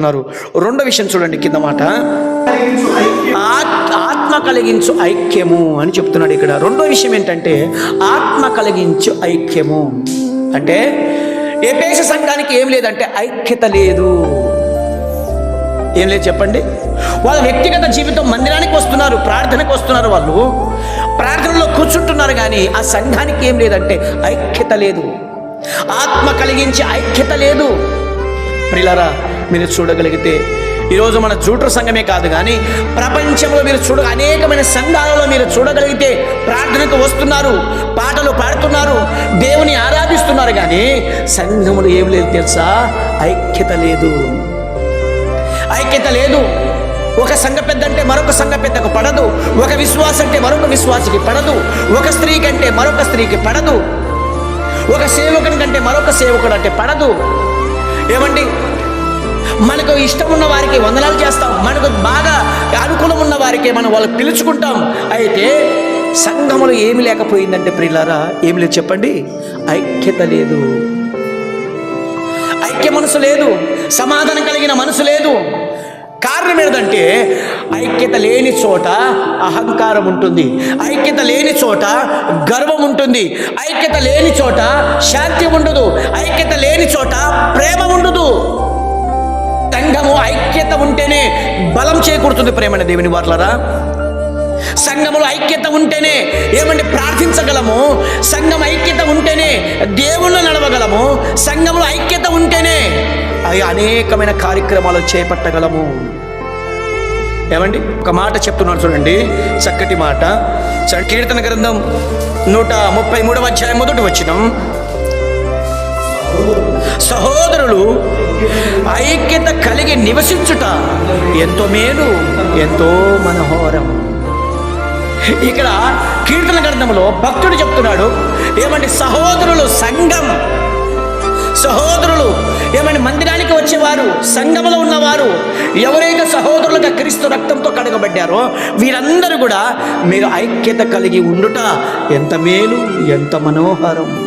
ఉన్నారు. రెండో విషయం చూడండి కింద మాట. ఆత్- ఆత్మ కలిగించు ఐక్యము అని చెప్తున్నాడు ఇక్కడ. రెండో విషయం ఏంటంటే ఆత్మ కలిగించు ఐక్యము. అంటే ఏపేస సంఘానికి ఏం లేదంటే ఐక్యత లేదు. ఏం లేదు చెప్పండి. వాళ్ళ వ్యక్తిగత జీవితం మందిరానికి వస్తున్నారు ప్రార్థనకు వస్తున్నారు వాళ్ళు. ప్రార్థనలో కూర్చుంటున్నారు కానీ ఆ సంఘానికి ఏం లేదంటే ఐక్యత లేదు. ఆత్మ కలిగించే ఐక్యత లేదు. ప్రిలరా మీరు చూడగలిగితే ఈరోజు మన జూటర్ సంఘమే కాదు కానీ ప్రపంచంలో మీరు చూడ అనేకమైన సంఘాలలో మీరు చూడగలిగితే ప్రార్థనకు వస్తున్నారు పాటలు పాడుతున్నారు దేవుని ఆరాధిస్తున్నారు కానీ సంఘములు ఏం లేదు తెలుసా? ఐక్యత లేదు. ఐక్యత లేదు. ఒక సంఘ పెద్ద అంటే మరొక సంఘ పెద్దకు పడదు. ఒక విశ్వాసం అంటే మరొక విశ్వాసికి పడదు. ఒక స్త్రీ కంటే మరొక స్త్రీకి పడదు. ఒక సేవకుని కంటే మరొక సేవకుడు అంటే పడదు. ఏమండి? మనకు ఇష్టం ఉన్న వారికి వందనాలు చేస్తాం. మనకు బాగా అనుకూలం ఉన్న వారికి మనం వాళ్ళు పిలుచుకుంటాం. అయితే సంఘములు ఏమి లేకపోయిందంటే ప్రియులారా ఏమి లేదు చెప్పండి. ఐక్యత లేదు. ఐక్య మనసు లేదు. సమాధానం కలిగిన మనసు లేదు. కారణం ఏంటంటే ఐక్యత లేని చోట అహంకారం ఉంటుంది. ఐక్యత లేని చోట గర్వం ఉంటుంది. ఐక్యత లేని చోట శాంతి ఉండదు. ఐక్యత లేని చోట ఐక్యత ఉంటేనే బలం చేకూరుతుంది ప్రేమైన దేవుని వార్లరా. సంఘములో ఐక్యత ఉంటేనే ఏమంటే ప్రార్థించగలము? సంఘం ఐక్యత ఉంటేనే దేవుళ్ళు నడవగలము? సంఘంలో ఐక్యత ఉంటేనే అవి అనేకమైన కార్యక్రమాలు చేపట్టగలము. ఏమండి? ఒక మాట చెప్తున్నాడు చూడండి. చక్కటి మాట. కీర్తన గ్రంథం నూట ముప్పై మూడవ అధ్యాయం మొదటి వచ్చినం సహోదరులు ఐక్యత కలిగి నివసించుట ఎంతో మేలు ఎంతో మనోహరం. ఇక్కడ కీర్తన గ్రంథంలో భక్తుడు చెప్తున్నాడు ఏమంటే సహోదరులు సంఘం? సహోదరులు ఏమంటే మందిరానికి వచ్చేవారు సంఘములో ఉన్నవారు ఎవరైతే సహోదరులుగా క్రీస్తు రక్తంతో కడగబడ్డారో వీరందరూ కూడా మీరు ఐక్యత కలిగి ఉండుట ఎంత మేలు ఎంత మనోహరం.